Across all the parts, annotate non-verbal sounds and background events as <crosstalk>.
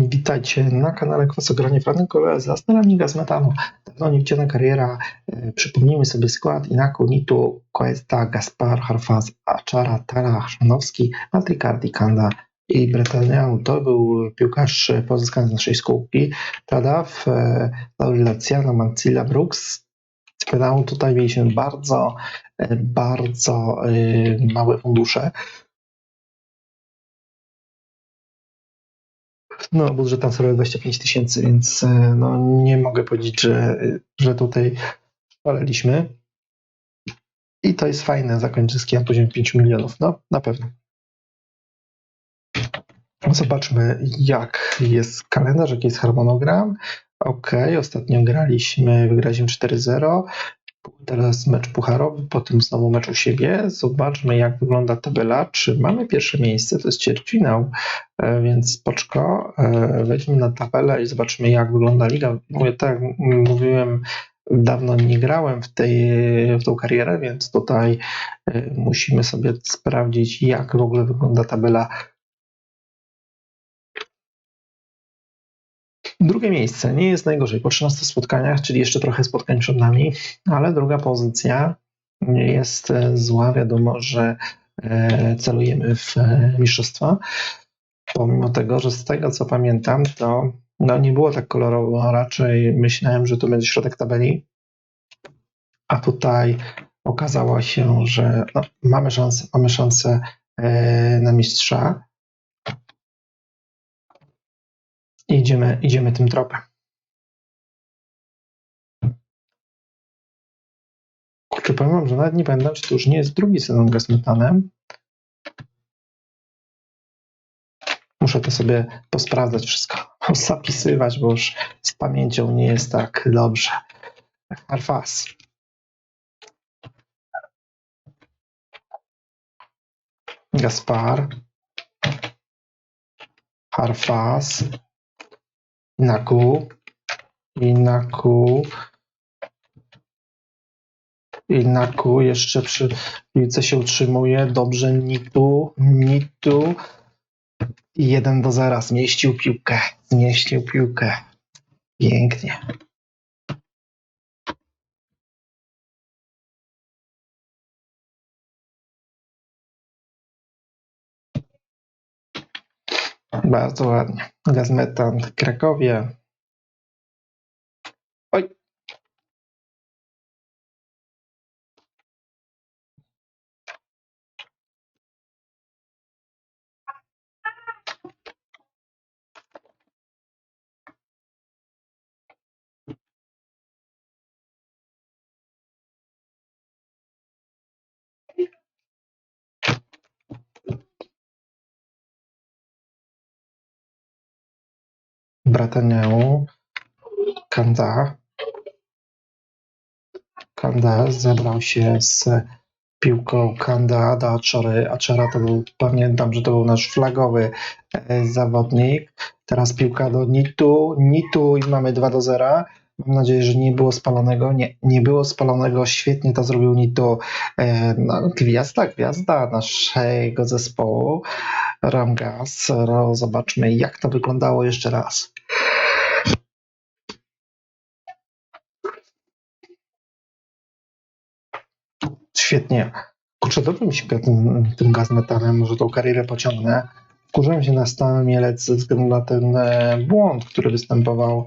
Witajcie na kanale Kwasogranie Franko za starami gaz metanu. Dawno niewidziana kariera. E, Przypomnijmy sobie skład Inaku, Nitu, Cuesta, Gaspar, Harfaz, Achara, Tara, Chrzanowski, Matricardi, Kanda i Bretanian. To był piłkarz pozyskany z naszej skółki. Tadaf, e, Laurilaciano, Mancilla, Brooks. Z pedału tutaj mieliśmy bardzo, e, bardzo małe fundusze. No, budżet transferowy 25 tysięcy, więc e, no, nie mogę powiedzieć, że, że tutaj szaleliśmy. I to jest fajne, zakończyć zyski na poziomie 5 milionów. No, na pewno. Zobaczmy, jak jest kalendarz, jaki jest harmonogram. Ok, ostatnio graliśmy, wygraliśmy 4-0. Teraz mecz pucharowy, potem znowu mecz u siebie. Zobaczmy, jak wygląda tabela. Czy mamy pierwsze miejsce? To jest ćwierćfinał, e, więc spoczko. E, Wejdźmy na tabelę i zobaczymy, jak wygląda liga. Mówię, tak mówiłem, dawno nie grałem w, tej, w tą karierę, więc tutaj e, musimy sobie sprawdzić, jak w ogóle wygląda tabela Drugie miejsce nie jest najgorzej po 13 spotkaniach, czyli jeszcze trochę spotkań przed nami, ale druga pozycja nie jest e, zła. Wiadomo, że e, celujemy w e, mistrzostwa. Pomimo tego, że z tego co pamiętam, to no, nie było tak kolorowo. Raczej myślałem, że to będzie środek tabeli. A tutaj okazało się, że no, mamy szansę, mamy szansę na mistrza. I idziemy, idziemy tym tropem. Kurczę, powiem wam, że nawet nie pamiętam, czy to już nie jest drugi sezon Gasmetanem. Muszę to sobie posprawdzać wszystko, <laughs> zapisywać, bo już z pamięcią nie jest tak dobrze. Arfas. Gaspar. Harfas. Inaku, Inaku, Inaku jeszcze przy piłce się utrzymuje. Dobrze, Nitu, Nitu. I 1 do 0. Zmieścił piłkę. Zmieścił piłkę. Pięknie. Bardzo ładnie. Gazmetan Krakowie. Brataniału, Kanda. Kanda zebrał się z piłką Kanda do Aczory. Aczora to był, pamiętam, że to był nasz flagowy e, zawodnik. Teraz piłka do Nitu. Nitu i mamy 2 do 0. Mam nadzieję, że nie było spalonego. Nie, nie było spalonego. Świetnie to zrobił Nitu. E, no, gwiazda, gwiazda naszego zespołu. Ramgas. Zobaczmy, jak to wyglądało jeszcze raz. Świetnie. Kurczę, dobrze mi się tym, tym gazmetanem, może tą karierę pociągnę. Wkurzyłem się na Stan Mielec ze względu na ten e, błąd, który występował.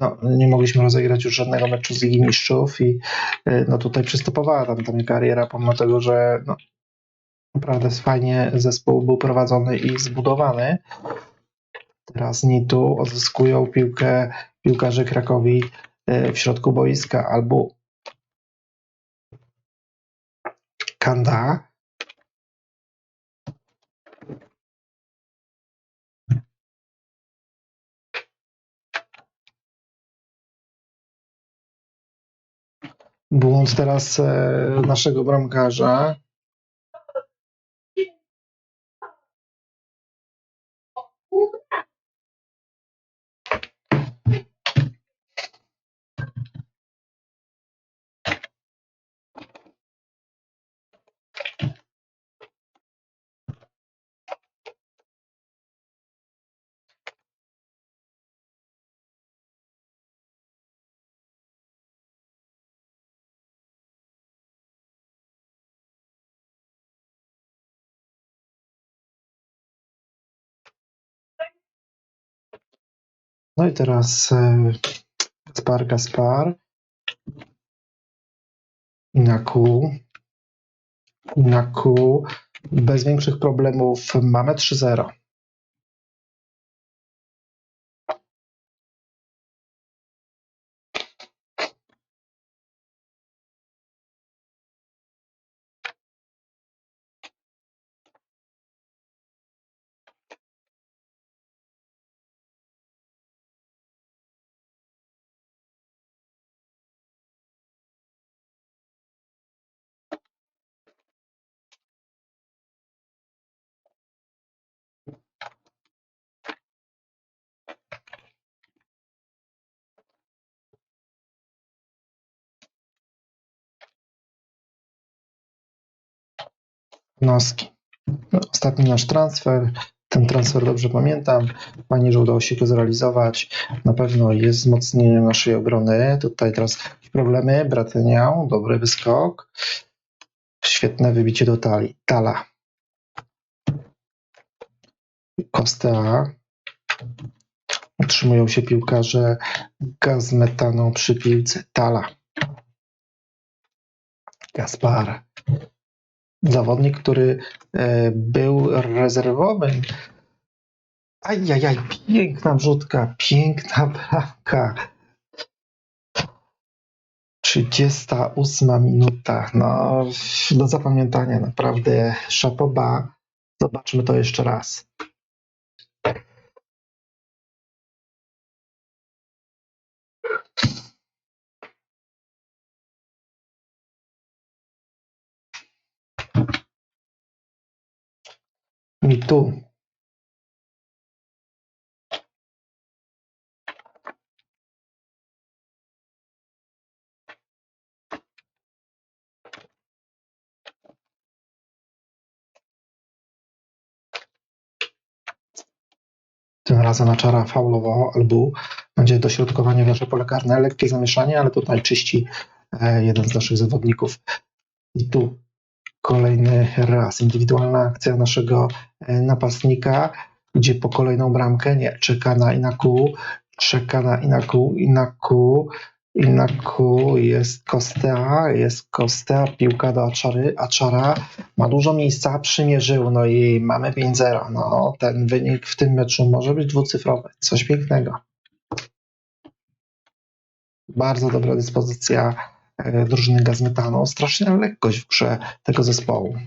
No, nie mogliśmy rozegrać już żadnego meczu z Ligi Mistrzów i e, no, tutaj przystopowała tam ta kariera, pomimo tego, że no, naprawdę fajnie zespół był prowadzony i zbudowany. Teraz Nitu odzyskują piłkę piłkarze Krakowi e, w środku boiska albo Kanda. Błąd teraz e, naszego bramkarza. No i teraz e, Gaspar, Gaspar. Inaku. Inaku. Bez większych problemów mamy 3-0. Noski. No, Ostatni nasz transfer. Ten transfer dobrze pamiętam. Fajnie, że udało się go zrealizować. Na pewno jest wzmocnienie naszej obrony. Tutaj teraz problemy. Bratyniał, dobry wyskok. Świetne wybicie do tali. Tala. Kostea. Utrzymują się piłkarze gaz metaną przy piłce. Tala. Gaspar. Zawodnik, który e, był rezerwowym. Ajajaj, piękna wrzutka, piękna bramka. 38 minuta. No, do zapamiętania, naprawdę szapoba. Zobaczmy to jeszcze raz. Mi tu. Tym razem na czara faulowo albo będzie dośrodkowanie w nasze pole karne, lekkie zamieszanie, ale tutaj czyści e, jeden z naszych zawodników. I tu kolejny raz. Indywidualna akcja naszego e, napastnika, idzie po kolejną bramkę, nie, czeka na Inaku, czeka na Inaku, Inaku, Inaku, jest Kostea, jest Kostea, piłka do Aczary, Aczara ma dużo miejsca, przymierzył, no i mamy 5-0, no ten wynik w tym meczu może być dwucyfrowy, coś pięknego. Bardzo dobra dyspozycja e, drużyny Gazmetanu, straszna lekkość w grze tego zespołu.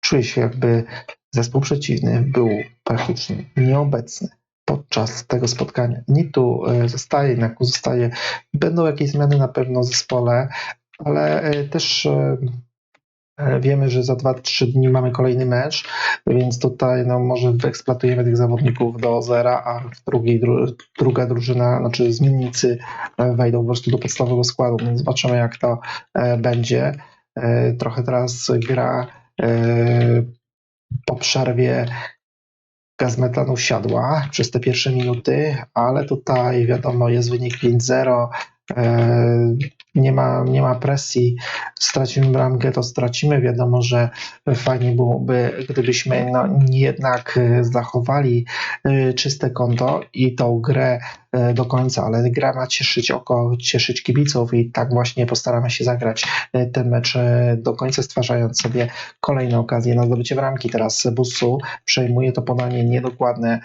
Czuję się jakby zespół przeciwny był praktycznie nieobecny podczas tego spotkania. Nitu e, zostaje, Naku zostaje. Będą jakieś zmiany na pewno w zespole, ale e, też wiemy, że za 2-3 dni mamy kolejny mecz, więc tutaj no, może wyeksploatujemy tych zawodników do zera, a w drugiej, dru, druga drużyna, znaczy zmiennicy e, wejdą po prostu do podstawowego składu, więc zobaczymy jak to e, będzie. E, Trochę teraz gra e, po przerwie gaz siadła przez te pierwsze minuty, ale tutaj wiadomo jest wynik 5-0, e, nie ma, nie ma presji, stracimy bramkę, to stracimy. Wiadomo, że fajnie byłoby, gdybyśmy no, jednak e, zachowali e, czyste konto i tą grę e, do końca, ale gra ma cieszyć oko, cieszyć kibiców i tak właśnie postaramy się zagrać ten mecz do końca, stwarzając sobie kolejne okazje na zdobycie bramki. Teraz Busu przejmuje to podanie niedokładne,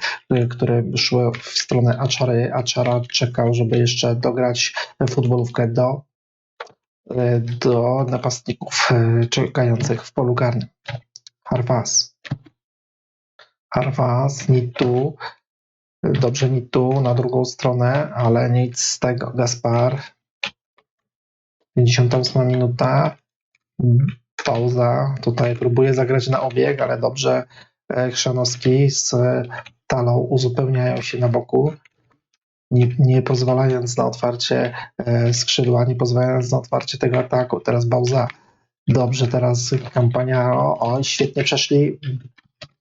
które szło w stronę Aczary. Aczara czekał, żeby jeszcze dograć futbolówkę do, do napastników y, czekających w polu karnym. Harwas. Harwas, Nitu. Dobrze, Nitu na drugą stronę, ale nic z tego. Gaspar. 58 minuta. Pauza. Tutaj próbuje zagrać na obieg, ale dobrze e, Chrzanowski z e, Talą uzupełniają się na boku, nie, nie pozwalając na otwarcie e, skrzydła, nie pozwalając na otwarcie tego ataku. Teraz Bauza. Dobrze, teraz kampania. O, o świetnie przeszli.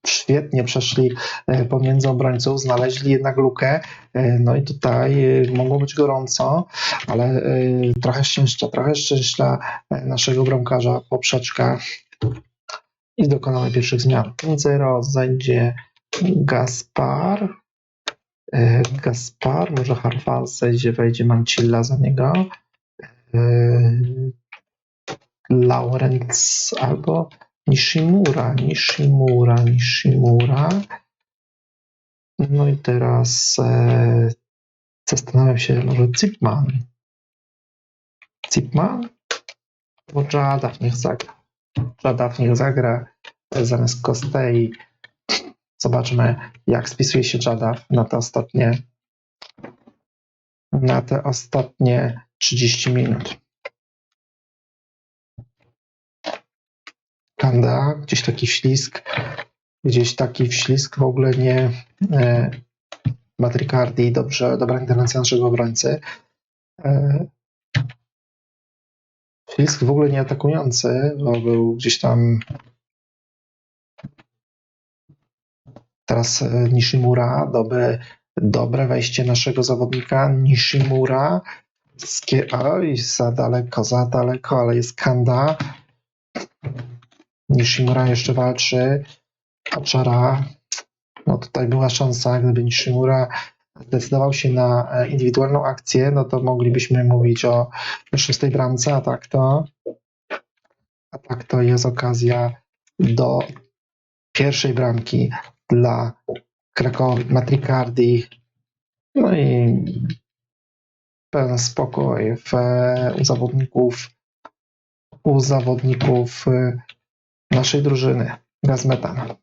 Świetnie przeszli e, pomiędzy obrońców, znaleźli jednak lukę. E, No i tutaj mogło być gorąco, ale trochę szczęścia, trochę szczęścia naszego bramkarza poprzeczka i dokonamy pierwszych zmian. 5-0 zajdzie Gaspar. E, Gaspar, może Harfal zejdzie, wejdzie Mancilla za niego. E, Lawrence albo Nishimura, Nishimura, Nishimura. No i teraz e, zastanawiam się, może Zipman. Zipman? Bo Jadaw niech zagra. Jadaw niech zagra e, zamiast Kostei. Zobaczmy, jak spisuje się Jadaw na te ostatnie na te ostatnie 30 minut. Kanda, gdzieś taki ślisk, gdzieś taki wślizg w ogóle nie e, Matricardi, dobrze, dobra interwencja naszego obrońcy. E, ślizg w ogóle nie atakujący, bo był gdzieś tam teraz e, Nishimura, dobre, dobre wejście naszego zawodnika Nishimura. Oj, za daleko, za daleko, ale jest Kanda. Nishimura jeszcze walczy. Achara. No tutaj była szansa, gdyby Nishimura zdecydował się na e, indywidualną akcję, no to moglibyśmy mówić o szóstej bramce, a tak to a tak to jest okazja do pierwszej bramki dla Krakowi, Matricardi. No i pełen spokój w, u zawodników u zawodników e, naszej drużyny Gazmetan.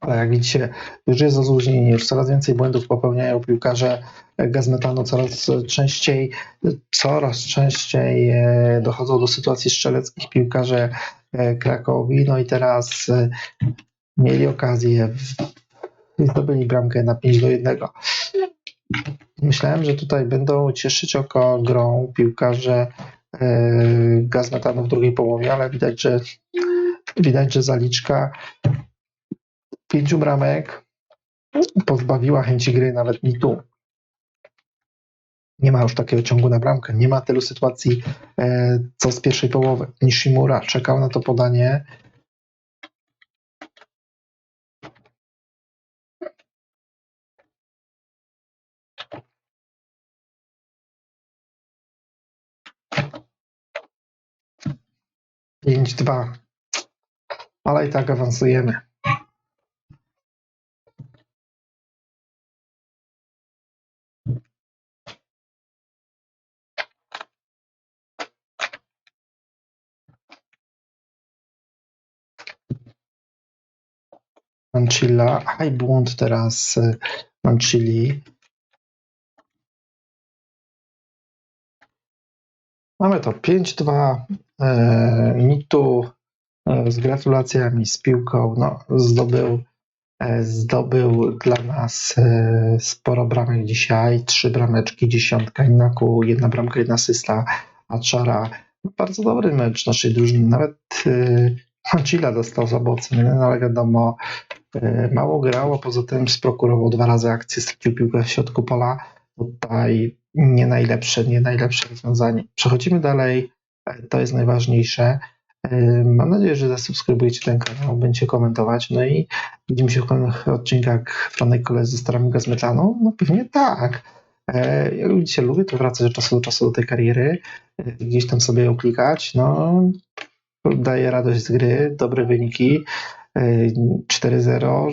Ale jak widzicie, już jest rozluźnienie, już coraz więcej błędów popełniają piłkarze Gazmetanu, coraz częściej, coraz częściej e, dochodzą do sytuacji strzeleckich piłkarze e, Krakowi, no i teraz e, mieli okazję i zdobyli bramkę na 5 do 1. Myślałem, że tutaj będą cieszyć oko grą piłkarze e, Gazmetanu w drugiej połowie, ale widać, że widać, że zaliczka pięciu bramek pozbawiła chęci gry nawet mi tu. Nie ma już takiego ciągu na bramkę, nie ma tylu sytuacji e, co z pierwszej połowy. Nishimura czekał na to podanie. Pięć, dwa. Ale i tak awansujemy. Mancilla, aj błąd teraz e, Mamy to 5-2. E, Mitu e, z gratulacjami z piłką no, zdobył, e, zdobył dla nas e, sporo bramek dzisiaj. Trzy brameczki, dziesiątka Inaku, jedna bramka, jedna asysta. Aczara, bardzo dobry mecz naszej drużyny. Nawet e, dostał za no, ale wiadomo, E, Mało grał, a poza tym sprokurował dwa razy akcję, stracił piłkę w środku pola. Tutaj nie najlepsze, nie najlepsze rozwiązanie. Przechodzimy dalej, to jest najważniejsze. Mam nadzieję, że zasubskrybujecie ten kanał, będziecie komentować. No i widzimy się w kolejnych odcinkach Franek Koles ze starami Gazmetanu. No pewnie tak. E, Jak widzicie, lubię to wracać od czasu do czasu do tej kariery, e, gdzieś tam sobie ją klikać. No, daje radość z gry, dobre wyniki. E, 4-0,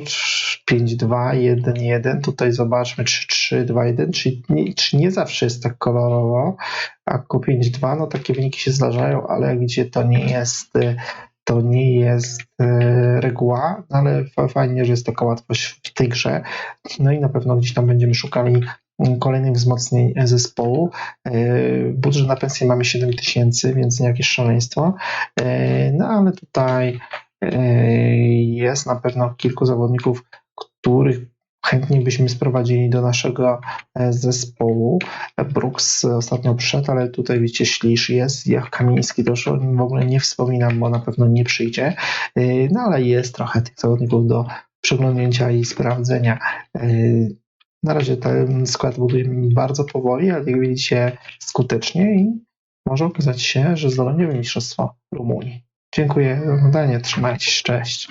5-2, 1-1. Tutaj zobaczmy 3-3, 2-1, czyli nie, czy nie zawsze jest tak kolorowo. A ku 5-2, no takie wyniki się zdarzają, ale jak widzicie, to nie jest, to nie jest e, reguła, no ale fa- fajnie, że jest taka łatwość w tej grze. No i na pewno gdzieś tam będziemy szukali kolejnych wzmocnień zespołu. E, Budżet na pensję mamy 7 tysięcy, więc nie jakieś szaleństwo. E, No ale tutaj jest na pewno kilku zawodników, których chętnie byśmy sprowadzili do naszego e, zespołu. Brooks ostatnio przyszedł, ale tutaj widzicie, Ślisz jest, jak Kamiński też o nim w ogóle nie wspominam, bo na pewno nie przyjdzie. E, No ale jest trochę tych zawodników do przeglądnięcia i sprawdzenia. E, Na razie ten skład budujemy bardzo powoli, ale jak widzicie skutecznie i może okazać się, że zdobędziemy mistrzostwo Rumunii. Dziękuję za oglądanie, trzymajcie się, cześć.